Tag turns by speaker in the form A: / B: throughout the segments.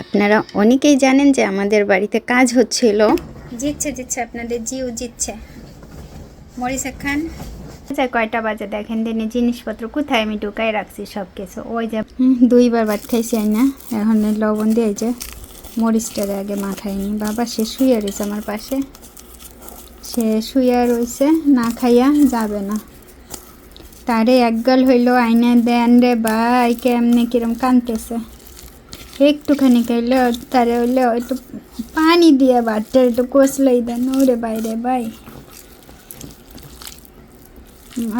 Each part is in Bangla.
A: আপনারা অনেকেই জানেন যে আমাদের বাড়িতে কাজ হচ্ছিল। জিতছে জিতছে আপনাদের জিও জিতছে। মরিসা খান। আচ্ছা কয়টা বাজে দেখেন দিনে জিনিসপত্র কোথায় আমি ঢুকাই রাখছি সব কিছু ওই যে দুইবার ভাত খাইছি না এখন লবণ দিয়ে যে মরিচটারে আগে মাখাইনি বাবা সে শুয়ে রয়েছে আমার পাশে। সে শুয়ে রয়েছে না খাইয়া যাবে না। তারে একগাল হইল আইনা দেন রে ভাই কেমনে কিরম কানতেছে। একটুখানি খাইলে তারে হইলে একটু পানি দিয়ে ভাতটা একটু কষলেই দেন ওরে ভাই। রে ভাই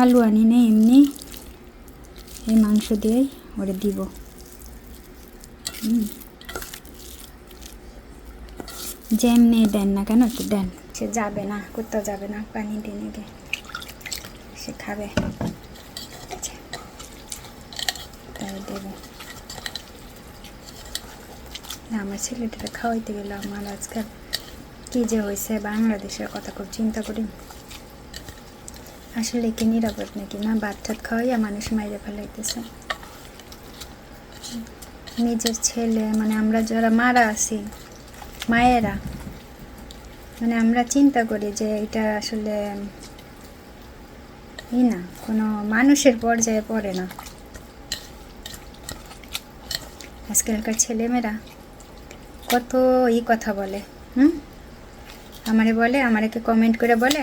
A: আলু আনি নেই এমনি। এই মাংস দিয়েই ওরে দিব। যেমনি দেন না কেন একটু দেন। সে যাবে না কোথাও যাবে না, পানি টেনে গে সে খাবে। আচ্ছা। তাই দেবো। আমার ছেলেটাকে খাওয়াইতে গেলে আমার আজকাল কী যে হয়েছে বাংলাদেশের কথা খুব চিন্তা করি। আসলে কি নিরাপদ নাকি? না টাত খাওয়াইয়া মানুষ মাইরে ফেলাইতেছে। নিজের ছেলে মানে আমরা যারা মারা আছি, মায়েরা মানে আমরা চিন্তা করি যে এটা আসলে ই না, কোনো মানুষের পর্যায়ে পড়ে না। আজকালকার ছেলেমেয়েরা কত ই কথা বলে, হুম? আমারে বলে আমাকে কমেন্ট করে বলে,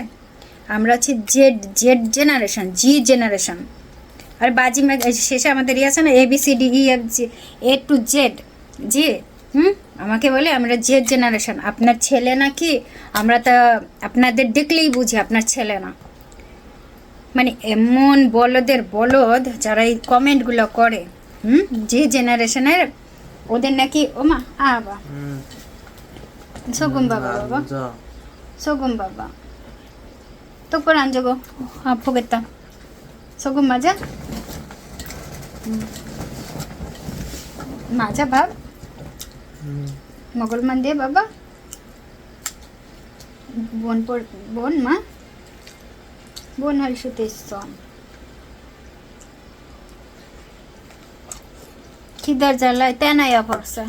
A: আমরা হচ্ছে Z Z generation G generation আর বাজি শেষে আমাদের ইয়ে আছে না A B C D E F G A to Z G hmm? আমাকে বলে, আমরা জেড জেনারেশন আপনার ছেলে না কি আমরা তা আপনাদের দেখলেই বুঝি, আপনার ছেলে না। মানে এমন বলদের, বলদ যারা এই কমেন্টগুলো করে, হুম? যে জেনারেশনের ওদের নাকি ওমা আবা সগুম বাবা বাবা
B: 앉아.
A: 소금 봐봐. 똑바로 앉아고. 아프겠다. 소금 맞아? 음. 맞아 밥?
B: 음.
A: 먹을만 돼 বাবা? বোন পড়- বোন মা বোন হল শুতে এসছো খিদার জ্বালায় তেনাইয়া ખીદર જલાય તેના યા પડશે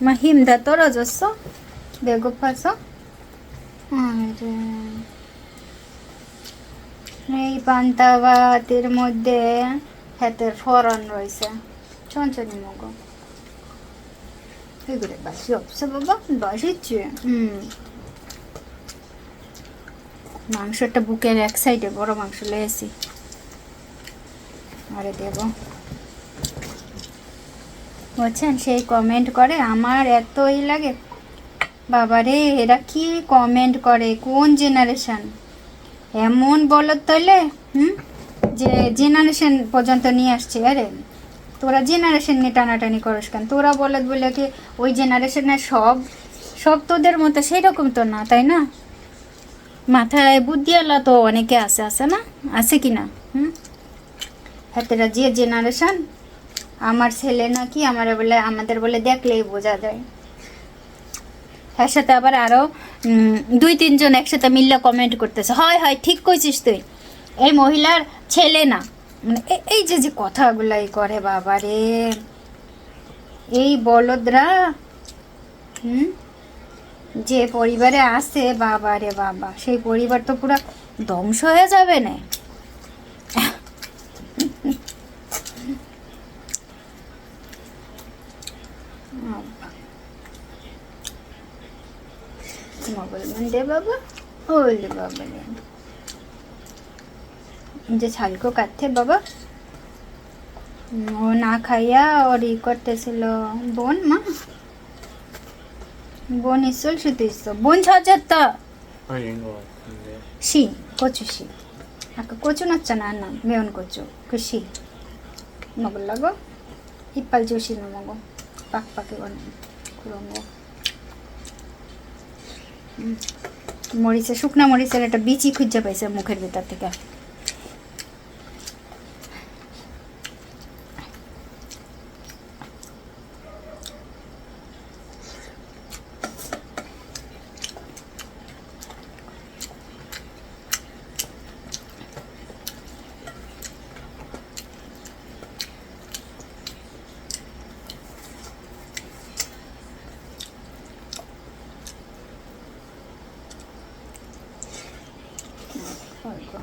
A: માં দা ધતો રજ હશો ભેગો আর। এই পান্তা ভাতের মধ্যে হেতের ফরন রয়েছে। চঞ্চনি মগো। এগুলো বাসি অবশ্য বাবা বাসিচ্ছে হুম। মাংসটা বুকের এক সাইডে বড় মাংস লেয়েছি আরে দেবো। বলছেন, সেই কমেন্ট করে। আমার এতই লাগে। বাবারে, এরা কি কমেন্ট করে? কোন জেনারেশন এমন বলত তাহলে হুম? যে জেনারেশন পর্যন্ত নিয়ে আসছে। আরে, তোরা জেনারেশন নিয়ে টানাটানি করস কেন? তোরা বলত বলে কি ওই জেনারেশনের সব সব তোদের মতো? সেই রকম তো না, তাই না? মাথায় বুদ্ধিওয়ালা তো অনেকে আছে আছে না? আছে কি না? হুম? হাতেরা যে জেনারেশন আমার ছেলে নাকি আমার বলে, আমাদের বলে দেখলেই বোঝা যায়। তার সাথে আবার আরও দুই তিনজন একসাথে মিললে কমেন্ট করতেছে। হয় হয়, ঠিক কইছিস তুই। এই মহিলার ছেলে না। মানে এই যে যে কথাগুলাই করে বাবা রে এই বলদরা, হুম? যে পরিবারে আসে বাবা রে বাবা, সেই পরিবার তো পুরো ধ্বংস হয়ে যাবে না। बाबा होले बाबा যে ছালকো কাটতে বাবা ও না খাইয়া ওর ই করতেছিল বোন মা বোন ইসল শুতে ইসল বোন ছাজাত্তা সি কচু সি আকা কচু নাচ্চা না না মেয়ন কচু খুশি মগল লাগো ইপাল জোশি না মগো পাক পাকে গন খুরঙ্গ মরিচা শুকনা মরিচের একটা বিচি খুঁজে পাইছে মুখের ভেতর থেকে। Ecco.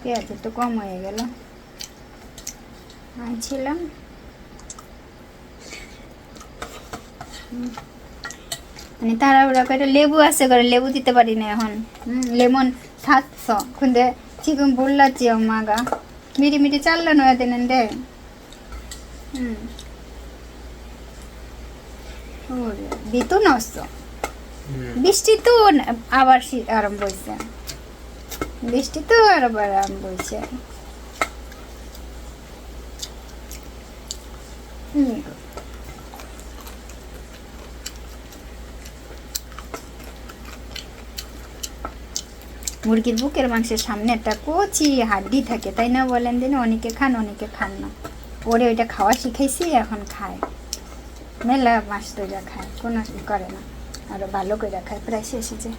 B: পেঁয়াজ একটু কম হয়ে গেল। আনছিলাম। মানে তাড়াহুড়া করে লেবু আছে করে লেবু দিতে পারি না এখন। লেমন সাতশো। খুঁজে চিকুন বুল্লাচ্ছি মাগা মিটি মিটি চাললো নয় দিন হুম বৃষ্টি তো আবার আরম্ভ হয়েছে বৃষ্টি তো আবার আরম্ভ হয়েছে মুরগির বুকের মাংসের সামনে একটা কচি হাড্ডি থাকে, তাই না বলেন দিন? অনেকে খান অনেকে খান না। ওরে ওইটা খাওয়া শিখাইছি, এখন খায়। মেলা মাছ ধরে খায় কোনো করে না। আরও ভালো করে খায় প্রায় শেষ যে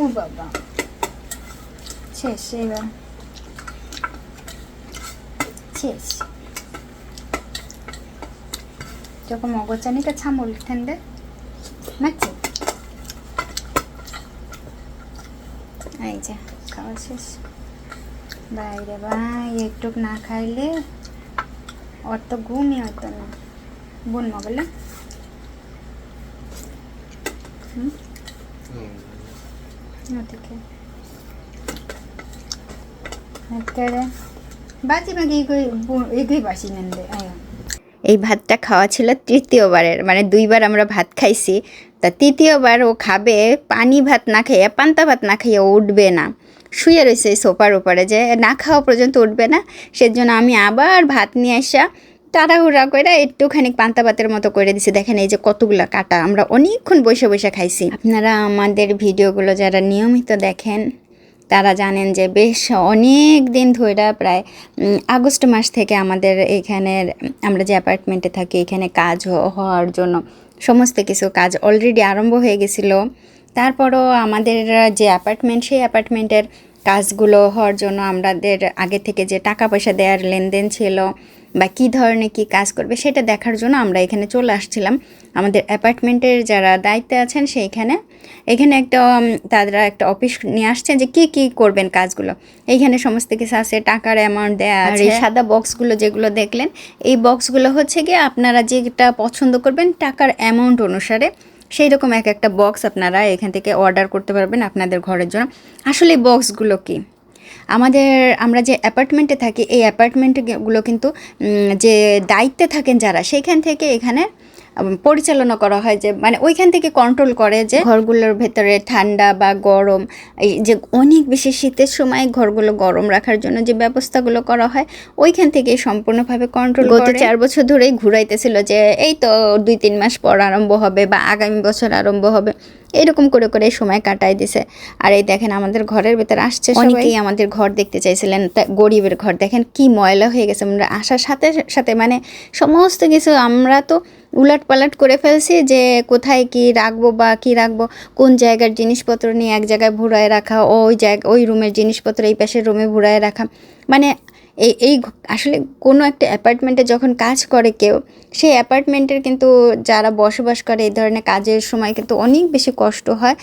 B: ও বাবা, শেষ এবার শেষ। যখন মগচানিটা ছামুল ঠেন্দে নাচছে। এই যে খাওয়া শেষ। বাইরে ভাই একটু না খাইলে ওর তো ঘুমই হতো না। বোন মগলে
A: এই ভাতটা খাওয়া ছিল তৃতীয়বারের মানে দুইবার আমরা ভাত খাইছি। তা তৃতীয়বার ও খাবে, পানি ভাত না খেয়ে পান্তা ভাত না ও উঠবে না। শুয়ে রয়েছে সোফার উপরে যে, না খাওয়া পর্যন্ত উঠবে না। সেজন্য আমি আবার ভাত নিয়ে আসা তাড়াহুড়া করে একটুখানি পান্তা ভাতের মতো করে দিছি। দেখেন এই যে কতগুলো কাটা, আমরা অনেকক্ষণ বসে বসে খাইছি। আপনারা আমাদের ভিডিওগুলো যারা নিয়মিত দেখেন, তারা জানেন যে বেশ অনেক দিন ধরে প্রায় আগস্ট মাস থেকে আমাদের এখানের, আমরা যে অ্যাপার্টমেন্টে থাকি, এখানে কাজ হওয়ার জন্য সমস্ত কিছু কাজ অলরেডি আরম্ভ হয়ে গেছিল। তারপরও আমাদের যে অ্যাপার্টমেন্ট, সেই অ্যাপার্টমেন্টের কাজগুলো হওয়ার জন্য আমাদের আগে থেকে যে টাকা পয়সা দেওয়ার লেনদেন ছিল বা কী ধরনের কী কাজ করবে সেটা দেখার জন্য আমরা এখানে চলে আসছিলাম। আমাদের অ্যাপার্টমেন্টের যারা দায়িত্বে আছেন সেইখানে। এখানে একটা তারা একটা অফিস নিয়ে আসছেন যে কি কি করবেন কাজগুলো। এইখানে সমস্ত কিছু আছে টাকার অ্যামাউন্ট দেয়া আছে এই সাদা বক্সগুলো যেগুলো দেখলেন এই বক্সগুলো হচ্ছে গিয়ে আপনারা যেটা পছন্দ করবেন টাকার অ্যামাউন্ট অনুসারে সেই রকম এক একটা বক্স আপনারা এখান থেকে অর্ডার করতে পারবেন আপনাদের ঘরের জন্য। আসলে বক্সগুলো কি? আমাদের, আমরা যে অ্যাপার্টমেন্টে থাকি, এই অ্যাপার্টমেন্টগুলো কিন্তু যে দায়িত্বে থাকেন যারা সেইখান থেকে এখানে পরিচালনা করা হয় যে মানে ওইখান থেকে কন্ট্রোল করে যে ঘরগুলোর ভেতরে ঠান্ডা বা গরম এই যে অনেক বেশি শীতের সময় ঘরগুলো গরম রাখার জন্য যে ব্যবস্থাগুলো করা হয় ওইখান থেকে সম্পূর্ণভাবে কন্ট্রোল গত চার বছর ধরেই ঘুরাইতেছিল যে এই তো দুই তিন মাস পর আরম্ভ হবে বা আগামী বছর আরম্ভ হবে। এরকম করে করে সময় কাটাই দিছে। আর এই দেখেন আমাদের ঘরের ভেতর আসছে অনেকেই আমাদের ঘর দেখতে চাইছিলেন গরিবের ঘর। দেখেন কি ময়লা হয়ে গেছে, আমরা আসার সাথে সাথে মানে সমস্ত কিছু আমরা তো উলট পালট করে ফেলছি যে কোথায় কি রাখব বা কি রাখব, কোন জায়গার জিনিসপত্র নিয়ে এক জায়গায় ভুড়ায় রাখা, ওই জায়গা, ওই রুমের জিনিসপত্র এই পাশের রুমে ভুড়ায় রাখা। মানে এই এই আসলে কোনো একটা অ্যাপার্টমেন্টে যখন কাজ করে কেউ, সেই অ্যাপার্টমেন্টের কিন্তু যারা বসবাস করে এই ধরনের কাজের সময় কিন্তু অনেক বেশি কষ্ট হয়।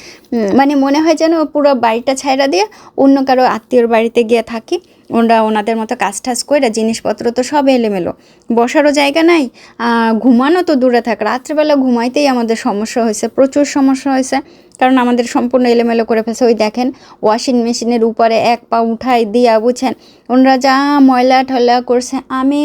A: মানে মনে হয় যেন পুরো বাড়িটা ছাইরা দিয়ে অন্য কারও আত্মীয়র বাড়িতে গিয়ে থাকি ওরা ওনাদের মতো কাজ টাজ করে জিনিসপত্র তো সব এলোমেলো। বসারও জায়গা নাই ঘুমানো তো দূরে থাক, রাত্রেবেলা ঘুমাইতেই আমাদের সমস্যা হয়েছে, প্রচুর সমস্যা হয়েছে। কারণ আমাদের সম্পূর্ণ এলোমেলো করে ফেলছে। ওই দেখেন ওয়াশিং মেশিনের উপরে এক পা উঠাই দিয়া বুঝছেন? ওনারা যা ময়লা ঠয়লা করছে আমি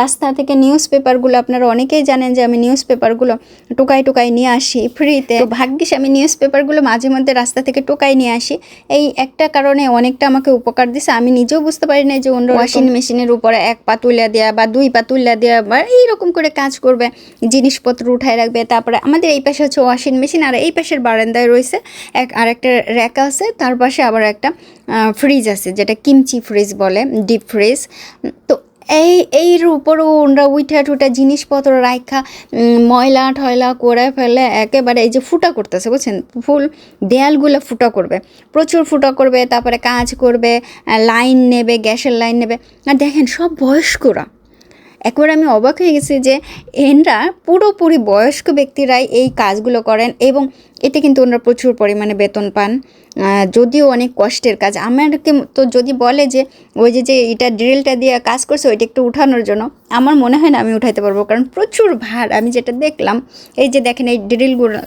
A: রাস্তা থেকে নিউজ পেপারগুলো আপনারা অনেকেই জানেন যে আমি নিউজ পেপারগুলো টোকাই টোকাই নিয়ে আসি ফ্রিতে তো ভাগ্যিস আমি নিউজ পেপারগুলো মাঝে মধ্যে রাস্তা থেকে টোকাই নিয়ে আসি। এই একটা কারণে অনেকটা আমাকে উপকার দিছে। আমি নিজেও বুঝতে পারি না যে ওনারা ওয়াশিং মেশিনের উপরে এক পা তুলে দেওয়া বা দুই পা তুলে দেওয়া বা এইরকম করে কাজ করবে জিনিসপত্র উঠায় রাখবে। তারপরে আমাদের এই পাশে হচ্ছে ওয়াশিং মেশিন আর এই পাশের বারান্দায় রয়েছে। এক আর একটা র্যাক আছে, তার পাশে আবার একটা ফ্রিজ আছে, যেটা কিমচি ফ্রিজ বলে ডিপ ফ্রিজ তো এই এইর উপরও ওনরা উইঠা টুটা জিনিসপত্র রাখা ময়লা ঠয়লা করে ফেলে একেবারে এই যে ফুটা করতেছে, বুঝছেন? ফুল দেয়ালগুলো ফুটা করবে, প্রচুর ফুটা করবে, তারপরে কাজ করবে লাইন নেবে, গ্যাসের লাইন নেবে। আর দেখেন সব বয়স্করা একবার আমি অবাক হয়ে গেছি যে এনরা পুরোপুরি বয়স্ক ব্যক্তিরাই এই কাজগুলো করেন এবং এতে কিন্তু ওনারা প্রচুর পরিমাণে বেতন পান। যদিও অনেক কষ্টের কাজ। আমারকে তো যদি বলে যে, ওই যে যে এটা ড্রিলটা দিয়ে কাজ করছে, ওইটা একটু উঠানোর জন্য, আমার মনে হয় না আমি উঠাইতে পারব। কারণ প্রচুর ভার। আমি যেটা দেখলাম, এই যে দেখেন এই ড্রিলগুলো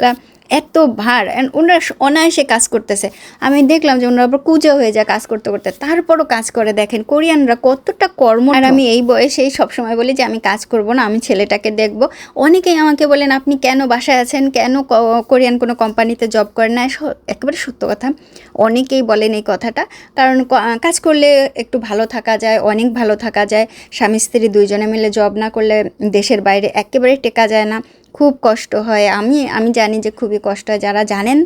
A: এত ভার ওনারা অনায়াসে কাজ করতেছে। আমি দেখলাম যে ওনারা আবার কুজো হয়ে যায় কাজ করতে করতে। তারপরও কাজ করে দেখেন, কোরিয়ানরা কতটা কর্ম আর আমি এই বয়সেই সবসময় বলি যে, আমি কাজ করব না, আমি ছেলেটাকে দেখব। অনেকেই আমাকে বলেন, আপনি কেন বাসায় আছেন? কেন কোরিয়ান কোনো কোম্পানিতে জব করেন না? একেবারে সত্য কথা। অনেকেই বলেন এই কথাটা। কারণ কাজ করলে একটু ভালো থাকা যায়, অনেক ভালো থাকা যায়। স্বামী স্ত্রী দুইজনে মিলে জব না করলে দেশের বাইরে একেবারে টেকা যায় না। খুব কষ্ট হয়। আমি আমি জানি যে খুবই কষ্ট হয়। যারা জানেন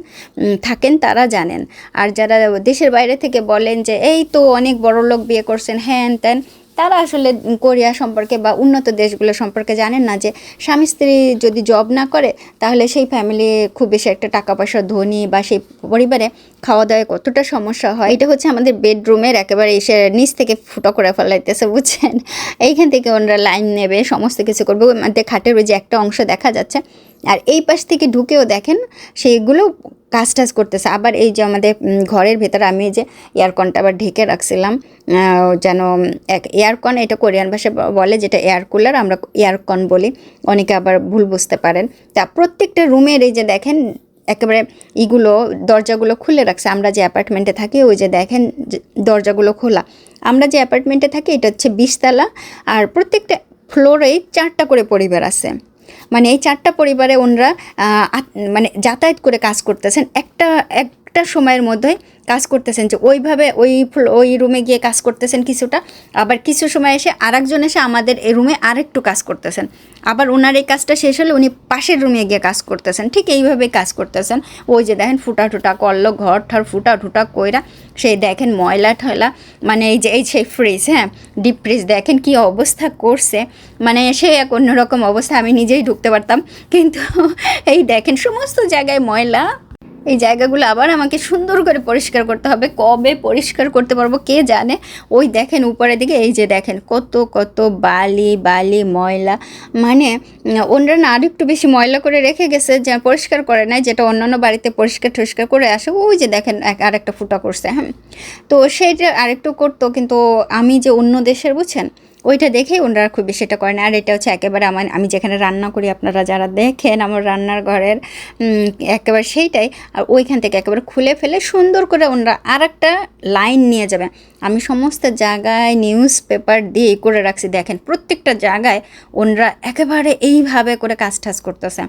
A: থাকেন, তারা জানেন। আর যারা দেশের বাইরে থেকে বলেন যে, এই তো অনেক বড় লোক বিয়ে করছেন, হ্যান ত্যান। তারা আসলে কোরিয়া সম্পর্কে বা উন্নত দেশগুলো সম্পর্কে জানেন না যে স্বামী স্ত্রী যদি জব না করে, তাহলে সেই ফ্যামিলি খুব বেশি একটা টাকা পয়সা ধনী বা সেই পরিবারে খাওয়া দাওয়ায় কতটা সমস্যা হয়? এটা হচ্ছে আমাদের বেডরুমের একেবারে এসে নিচ থেকে ফুটো করে ফেলাইতেছে, বুঝছেন? এইখান থেকে ওনারা লাইন নেবে, সমস্ত কিছু করবে। মধ্যে খাটের ওই যে একটা অংশ দেখা যাচ্ছে আর এই পাশ থেকে ঢুকেও দেখেন সেইগুলো কাজ টাজ করতেছে। আবার এই যে আমাদের ঘরের ভেতরে আমি যে এয়ারকনটা আবার ঢেকে রাখছিলাম যেন এক এয়ারকন এটা কোরিয়ান ভাষায় বলে যেটা এয়ার কুলার আমরা এয়ারকন বলি। অনেকে আবার ভুল বুঝতে পারেন। তা প্রত্যেকটা রুমের এই যে দেখেন, একেবারে ইগুলো দরজাগুলো খুলে রাখছে। আমরা যে অ্যাপার্টমেন্টে থাকি, ওই যে দেখেন দরজাগুলো খোলা। আমরা যে অ্যাপার্টমেন্টে থাকি, এটা হচ্ছে বিশতলা। আর প্রত্যেকটা ফ্লোরেই চারটা করে পরিবার আছে। মানে এই চারটা পরিবারে ওনারা মানে যাতায়াত করে কাজ করতেছেন। একটা একটা সময়ের মধ্যে কাজ করতেছেন যে ওইভাবে ওই ওই রুমে গিয়ে কাজ করতেছেন কিছুটা, আবার কিছু সময় এসে আরেকজন এসে আমাদের এই রুমে আরেকটু কাজ করতেছেন। আবার ওনার এই কাজটা শেষ হলে উনি পাশের রুমে গিয়ে কাজ করতেছেন। ঠিক এইভাবে কাজ করতেছেন। ওই যে দেখেন ফুটা টুটা করল, ঘর ঠর ফুটা টুটা কইরা, সেই দেখেন ময়লা ঠয়লা মানে এই যে, এই সেই ফ্রিজ হ্যাঁ ডিপ ফ্রিজ দেখেন কি অবস্থা করছে। মানে সে এক অন্যরকম অবস্থা, আমি নিজেই ঢুকতে পারতাম। কিন্তু এই দেখেন সমস্ত জায়গায় ময়লা এই জায়গাগুলো আবার আমাকে সুন্দর করে পরিষ্কার করতে হবে। কবে পরিষ্কার করতে পারব কে জানে? ওই দেখেন উপরের দিকে, এই যে দেখেন কত কত বালি বালি, ময়লা। মানে ওনারা না আরও একটু বেশি ময়লা করে রেখে গেছে, যা পরিষ্কার করে নাই, যেটা অন্যান্য বাড়িতে পরিষ্কার টরিষ্কার করে আসে, ওই যে দেখেন এক, আরেকটা ফুটা করছে হ্যাঁ। তো সেইটা আরেকটু করতো, কিন্তু আমি যে অন্য দেশের, বুঝছেন? ওইটা দেখেই ওনারা খুব বেশি এটা করেন। আর এটা হচ্ছে একেবারে আমার, আমি যেখানে রান্না করি আপনারা যারা দেখেন আমার রান্নার ঘরের একেবারে সেইটাই। আর ওইখান থেকে একেবারে খুলে ফেলে সুন্দর করে ওনারা আর একটা লাইন নিয়ে যাবে। আমি সমস্ত জায়গায় নিউজ পেপার দিয়ে করে রাখছি, দেখেন প্রত্যেকটা জায়গায় ওনারা একেবারে এইভাবে করে কাজ টাজ করতেছে।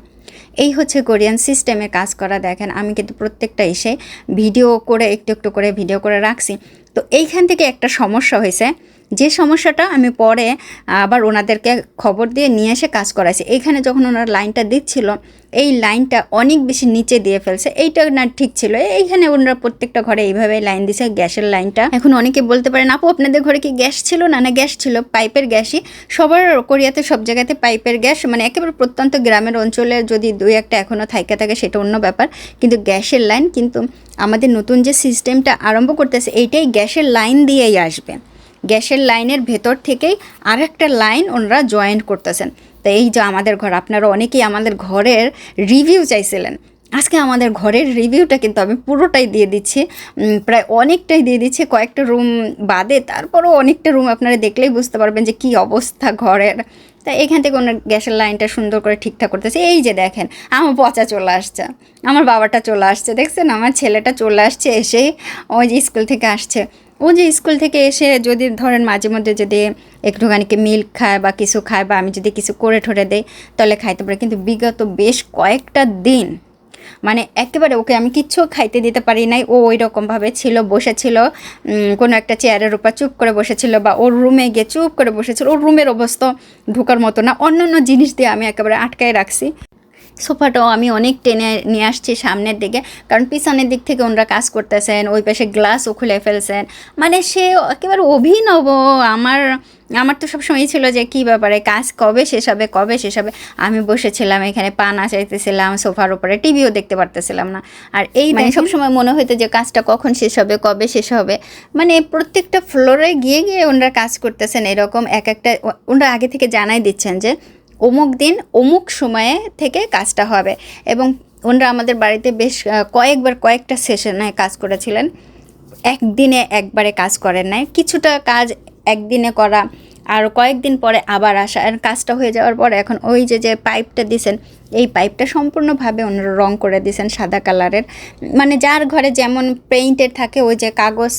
A: এই হচ্ছে কোরিয়ান সিস্টেমে কাজ করা, দেখেন আমি কিন্তু প্রত্যেকটা এসে ভিডিও করে, একটু একটু করে ভিডিও করে রাখছি। তো এইখান থেকে একটা সমস্যা হয়েছে যে সমস্যাটা আমি পরে আবার ওনাদেরকে খবর দিয়ে নিয়ে এসে কাজ করাইছি। এইখানে যখন ওনার লাইনটা দিচ্ছিল, এই লাইনটা অনেক বেশি নিচে দিয়ে ফেলছে। এইটা না ঠিক ছিল। এইখানে ওনারা প্রত্যেকটা ঘরে এইভাবে লাইন দিছে, গ্যাসের লাইনটা। এখন অনেকে বলতে পারেন, আপু, আপনাদের ঘরে কি গ্যাস ছিল না? না, গ্যাস ছিল, পাইপের গ্যাসই। সবার কোরিয়াতে সব জায়গাতে পাইপের গ্যাস মানে একেবারে প্রত্যন্ত গ্রামের অঞ্চলে যদি দুই একটা এখনও থাইকা থাকে সেটা অন্য ব্যাপার। কিন্তু গ্যাসের লাইন, কিন্তু আমাদের নতুন যে সিস্টেমটা আরম্ভ করতেছে, এইটাই গ্যাসের লাইন দিয়েই আসবে। গ্যাসের লাইনের ভেতর থেকেই আর একটা লাইন ওনারা জয়েন করতেছেন। তো এই যে আমাদের ঘর, আপনারা অনেকেই আমাদের ঘরের রিভিউ চাইছিলেন। আজকে আমাদের ঘরের রিভিউটা কিন্তু আমি পুরোটাই দিয়ে দিচ্ছি। প্রায় অনেকটাই দিয়ে দিচ্ছি। কয়েকটা রুম বাদে তারপরও অনেকটা রুম আপনারা দেখলেই বুঝতে পারবেন যে কি অবস্থা ঘরের। তা এখান থেকে ওনার গ্যাসের লাইনটা সুন্দর করে ঠিকঠাক করতেছে। এই যে দেখেন, আমার পচা চলে আসছে, আমার বাবাটা চলে আসছে। দেখছেন, আমার ছেলেটা চলে আসছে, এসেই ওই যে স্কুল থেকে আসছে। ও যে স্কুল থেকে এসে যদি ধরেন মাঝে মধ্যে যদি একটুখানি মিল্ক খায় বা কিছু খায় বা আমি যদি কিছু করে ঠরে দেই, তাহলে খাইতে পারে। কিন্তু বিগত বেশ কয়েকটা দিন মানে একেবারে ওকে আমি কিচ্ছু খাইতে দিতে পারি নাই। ও ওই রকমভাবে ছিল, বসেছিল কোনো একটা চেয়ারের উপর চুপ করে বসেছিল বা ওর রুমে গিয়ে চুপ করে বসেছিল। ওর রুমের অবস্থা ঢোকার মতো না। অন্য অন্য জিনিস দিয়ে আমি একেবারে আটকায় রাখছি। সোফাটাও আমি অনেক টেনে নিয়ে আসছি সামনের দিকে। কারণ পিছনের দিক থেকে ওনারা কাজ করতেছেন ওই পাশে গ্লাসও খুলে ফেলছেন। মানে সে একেবারে অভিনব। আমার আমার তো সবসময় ছিল যে কী ব্যাপারে কাজ কবে শেষ হবে কবে শেষ হবে? আমি বসেছিলাম এখানে পানা চাইতেছিলাম সোফার উপরে টিভিও দেখতে পারতেছিলাম না। আর এই মানে সবসময় মনে হতো যে কাজটা কখন শেষ হবে কবে শেষ হবে? মানে প্রত্যেকটা ফ্লোরে গিয়ে গিয়ে ওনারা কাজ করতেছেন এরকম। এক একটা ওনারা আগে থেকে জানাই দিচ্ছেন যে অমুক দিন অমুক সময়ে থেকে কাজটা হবে। এবং ওনারা আমাদের বাড়িতে বেশ কয়েকবার কয়েকটা সেশনে কাজ করেছিলেন। একদিনে একবারে কাজ করেন নাই। কিছুটা কাজ একদিনে করা, আর কয়েকদিন পরে আবার আসা। আর কাজটা হয়ে যাওয়ার পরে এখন ওই যে যে পাইপটা দিছেন, এই পাইপটা সম্পূর্ণভাবে ওনারা রং করে দিয়েছেন সাদা কালারের। মানে যার ঘরে যেমন পেইন্টেড থাকে, ওই যে কাগজ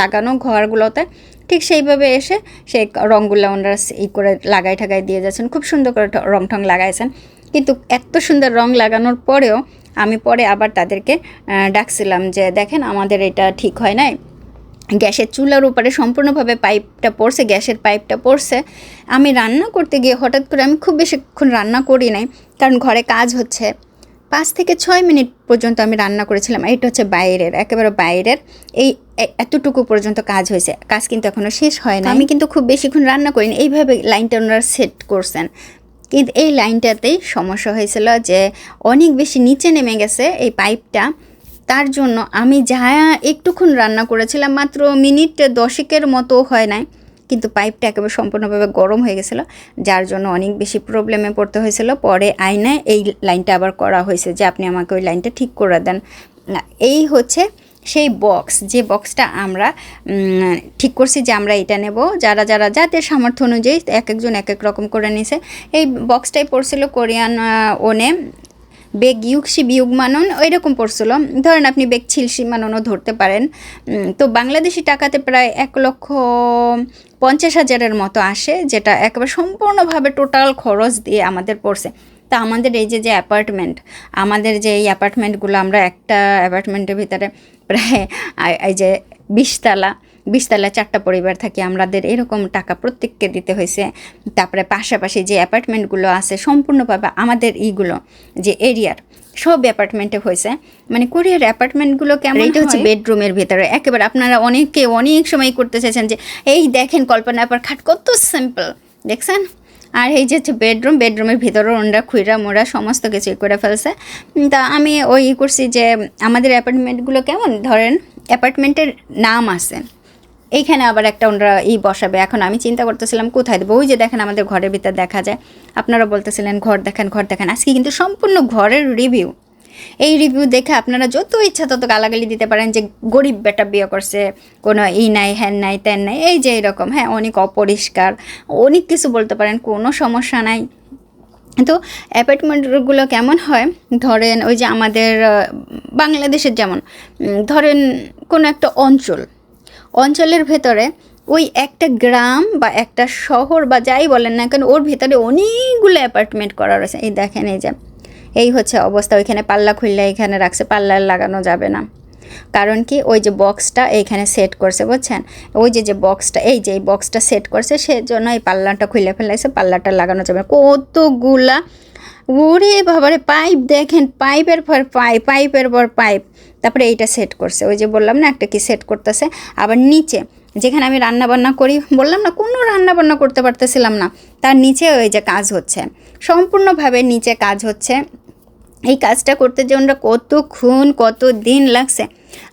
A: লাগানো ঘরগুলোতে ঠিক সেইভাবে এসে সেই রঙগুলো ওনারা ই করে লাগাই ঠাগাই দিয়ে যাচ্ছেন। খুব সুন্দর করে রং ঠং লাগাইছেন। কিন্তু এত সুন্দর রং লাগানোর পরেও আমি পরে আবার তাদেরকে ডাকছিলাম যে, দেখেন, আমাদের এটা ঠিক হয় নাই। গ্যাসের চুলার উপরে সম্পূর্ণভাবে পাইপটা পড়ছে, গ্যাসের পাইপটা পড়ছে। আমি রান্না করতে গিয়ে হঠাৎ করে আমি খুব বেশিক্ষণ রান্না করি নাই, কারণ ঘরে কাজ হচ্ছে। পাঁচ থেকে ছয় মিনিট পর্যন্ত আমি রান্না করেছিলাম। এইটা হচ্ছে বাইরের, একেবারে বাইরের। এই এতটুকু পর্যন্ত কাজ হয়েছে। কাজ কিন্তু এখনও শেষ হয় না আমি কিন্তু খুব বেশিক্ষণ রান্না করিনি। এইভাবে লাইনটা ওনারা সেট করছেন। কিন্তু এই লাইনটাতেই সমস্যা হয়েছিল যে অনেক বেশি নিচে নেমে গেছে এই পাইপটা। তার জন্য আমি যা একটুক্ষণ রান্না করেছিলাম, মাত্র মিনিট দশেকের মতো হয় নাই। কিন্তু পাইপটা একেবারে সম্পূর্ণভাবে গরম হয়ে গেছিল, যার জন্য অনেক বেশি প্রবলেমে পড়তে হয়েছিল। পরে আয়নায় এই লাইনটা আবার করা হয়েছে যে আপনি আমাকে ওই লাইনটা ঠিক করে দেন। এই হচ্ছে সেই বক্স যে বক্সটা আমরা ঠিক করছি যে আমরা এটা নেব, যারা যারা যাদের সামর্থ্য অনুযায়ী এক একজন এক এক রকম করে নিছে। এই বক্সটাই পড়ছিল কোরিয়ান ওনে, বেগ ইউকসি বিয়োগ মানন, ওইরকম পড়ছিল। ধরেন আপনি বেগ ছিলসি মাননও ধরতে পারেন। তো বাংলাদেশি টাকাতে প্রায় এক লক্ষ পঞ্চাশ হাজারের মতো আসে, যেটা একেবারে সম্পূর্ণভাবে টোটাল খরচ দিয়ে আমাদের পড়ছে। তা আমাদের এই যে যে অ্যাপার্টমেন্ট আমাদের যে এই অ্যাপার্টমেন্টগুলো আমরা একটা অ্যাপার্টমেন্টের ভিতরে প্রায় এই যে বিশতলা বিশতলা চারটা পরিবার থাকি আমাদের এরকম টাকা প্রত্যেককে দিতে হয়েছে তারপরে পাশাপাশি যে অ্যাপার্টমেন্টগুলো আছে সম্পূর্ণভাবে আমাদের ইগুলো যে এরিয়ার সব অ্যাপার্টমেন্টে হয়েছে মানে কোরিয়ার অ্যাপার্টমেন্টগুলো কেমন এটা হচ্ছে বেডরুমের ভিতরে? একেবারে আপনারা অনেকে অনেক সময় করতে চাইছেন যে এই দেখেন কল্পনা অ্যাপার খাট কত সিম্পল দেখছেন? আর এই যে বেডরুম, বেডরুমের ভিতরে ওনরা খুঁড়া মোড়া সমস্ত কিছু করে ফেলছে। তা আমি ওই ই করছি যে আমাদের অ্যাপার্টমেন্টগুলো কেমন? ধরেন অ্যাপার্টমেন্টের নাম আছে, এইখানে আবার একটা ওনারা ই বসাবে। এখন আমি চিন্তা করতেছিলাম কোথায় দেবো? ওই যে দেখেন আমাদের ঘরের ভিতরে দেখা যায়। আপনারা বলতেছিলেন, ঘর দেখেন ঘর দেখেন। আজকে কিন্তু সম্পূর্ণ ঘরের রিভিউ এই রিভিউ দেখে আপনারা যত ইচ্ছা তত গালাগালি দিতে পারেন যে গরিব বেটা বিয়ে করছে, কোনো ই নাই হ্যান নাই ত্যান নাই, এই যে এরকম হ্যাঁ অনেক অপরিষ্কার, অনেক কিছু বলতে পারেন, কোনো সমস্যা নাই। তো অ্যাপার্টমেন্টগুলো কেমন হয়? ধরেন ওই যে আমাদের বাংলাদেশের যেমন ধরেন কোনো একটা অঞ্চল, অঞ্চলের ভেতরে ওই একটা গ্রাম বা একটা শহর বা যাই বলেন না কেন, ওর ভেতরে অনেকগুলো অ্যাপার্টমেন্ট করা রয়েছে। এই দেখেন এই যে এই হচ্ছে অবস্থা, ওইখানে পাল্লা খুললে এখানে রাখছে, পাল্লা লাগানো যাবে না। কারণ কি, ওই যে বক্সটা এইখানে সেট করছে, বুঝছেন? ওই যে যে বক্সটা, এই যে, এই বক্সটা সেট করছে, সেজন্য এই পাল্লাটা খুলে ফেলাইছে, পাল্লাটা লাগানো যাবে কতগুলা, ওরে বাবারে, পাইপ দেখেন, পাইপের পর পাইপ, পাইপের পর পাইপ। তারপরে এইটা সেট করছে, ওই যে বললাম না, একটা কি সেট করতেছে। আবার নিচে, যেখানে আমি রান্না বান্না করি, বললাম না, কোনো রান্না বান্না করতে পারতেছিলাম না, তার নিচে ওই যে কাজ হচ্ছে। সম্পূর্ণভাবে নিচে কাজ হচ্ছে। এই কাজটা করতে যে ওনারা কতক্ষণ কত দিন লাগছে।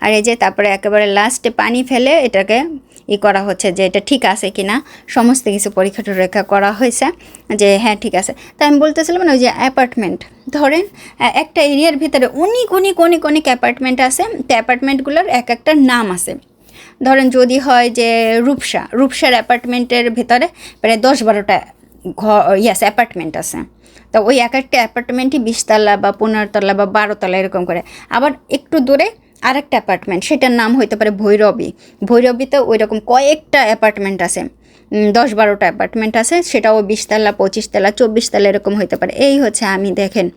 A: আর এই যে তারপরে একেবারে লাস্টে পানি ফেলে এটাকে ই করা হচ্ছে যে এটা ঠিক আছে কি না সমস্ত কিছু পরীক্ষা টরীক্ষা করা হয়েছে যে হ্যাঁ ঠিক আছে। তাই আমি বলতেছিলাম না, ওই যে অ্যাপার্টমেন্ট ধরেন একটা এরিয়ার ভিতরে অনেক অনেক অনেক অনেক অ্যাপার্টমেন্ট আছে, তো অ্যাপার্টমেন্টগুলোর এক একটা নাম আছে। ধরেন যদি হয় যে রূপসা, রূপসার অ্যাপার্টমেন্টের ভিতরে প্রায় দশ বারোটা ঘর ইয়াস অ্যাপার্টমেন্ট আছে। তো ওই এক একটা অ্যাপার্টমেন্টই বিশতলা বা পনেরো তলা বা বারো তলা এরকম করে। আবার একটু দূরে আর একটা অ্যাপার্টমেন্ট সেটার নাম হইতে পারে ভৈরবী। ভৈরবীতে ওই রকম কয়েকটা অ্যাপার্টমেন্ট আছে। দশ বারোটা অ্যাপার্টমেন্ট আছে, সেটাও বিশতলা, পঁচিশতলা, চব্বিশতলা এরকম হইতে পারে। এই হচ্ছে আমি দেখেন।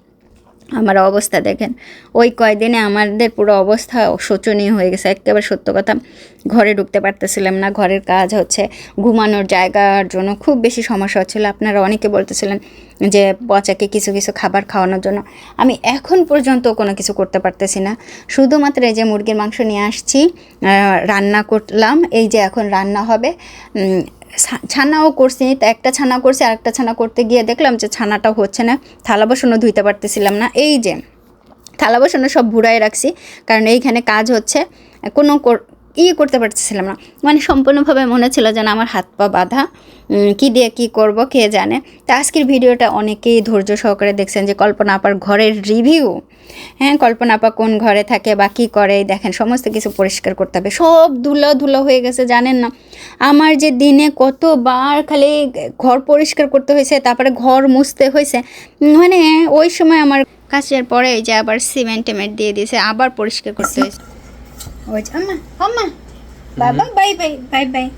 A: আমার অবস্থা দেখেন। ওই কয়দিনে আমাদের পুরো অবস্থা শোচনীয় হয়ে গেছে, একেবারে সত্য কথা। ঘরে ঢুকতে পারতেছিলাম না, ঘরের কাজ হচ্ছে, ঘুমানোর জায়গার জন্য খুব বেশি সমস্যা হচ্ছিল। আপনারা অনেকে বলতেছিলেন যে, পচাকে কিছু কিছু খাবার খাওয়ানোর জন্য। আমি এখন পর্যন্ত কোনো কিছু করতে পারতেছি না। শুধুমাত্র এই যে মুরগির মাংস নিয়ে আসছি রান্না করলাম, এই যে এখন রান্না হবে ছানাও করছি, তা একটা ছানা করছি, আর একটা ছানা করতে গিয়ে দেখলাম যে ছানাটাও হচ্ছে না। থালা বাসনও ধুইতে পারতেছিলাম না। এই যে, থালা বাসনও সব ভুড়াই রাখছি, কারণ এইখানে কাজ হচ্ছে। কোনো কর- ই করতে পারতেছিলাম না। মানে সম্পূর্ণভাবে মনে ছিল যেন আমার হাত পা বাঁধা। কী দিয়ে কি করব কে জানে। তা আজকের ভিডিওটা অনেকেই ধৈর্য সহকারে দেখছেন যে কল্পনা আপার ঘরের রিভিউ। হ্যাঁ কল্পনা আপা কোন ঘরে থাকে বা কী করে, দেখেন সমস্ত কিছু পরিষ্কার করতে হবে। সব ধুলো ধুলো হয়ে গেছে, জানেন না। আমার যে দিনে কতবার খালি ঘর পরিষ্কার করতে হয়েছে, তারপরে ঘর মুছতে হয়েছে। মানে ওই সময় আমার কাছের পরে যে আবার সিমেন্ট টেমেন্ট দিয়ে দিয়েছে, আবার পরিষ্কার করতে হয়েছে।
B: Watch. Amma. Amma. Bye bye. Bye bye. Bye bye.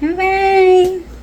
B: Bye bye.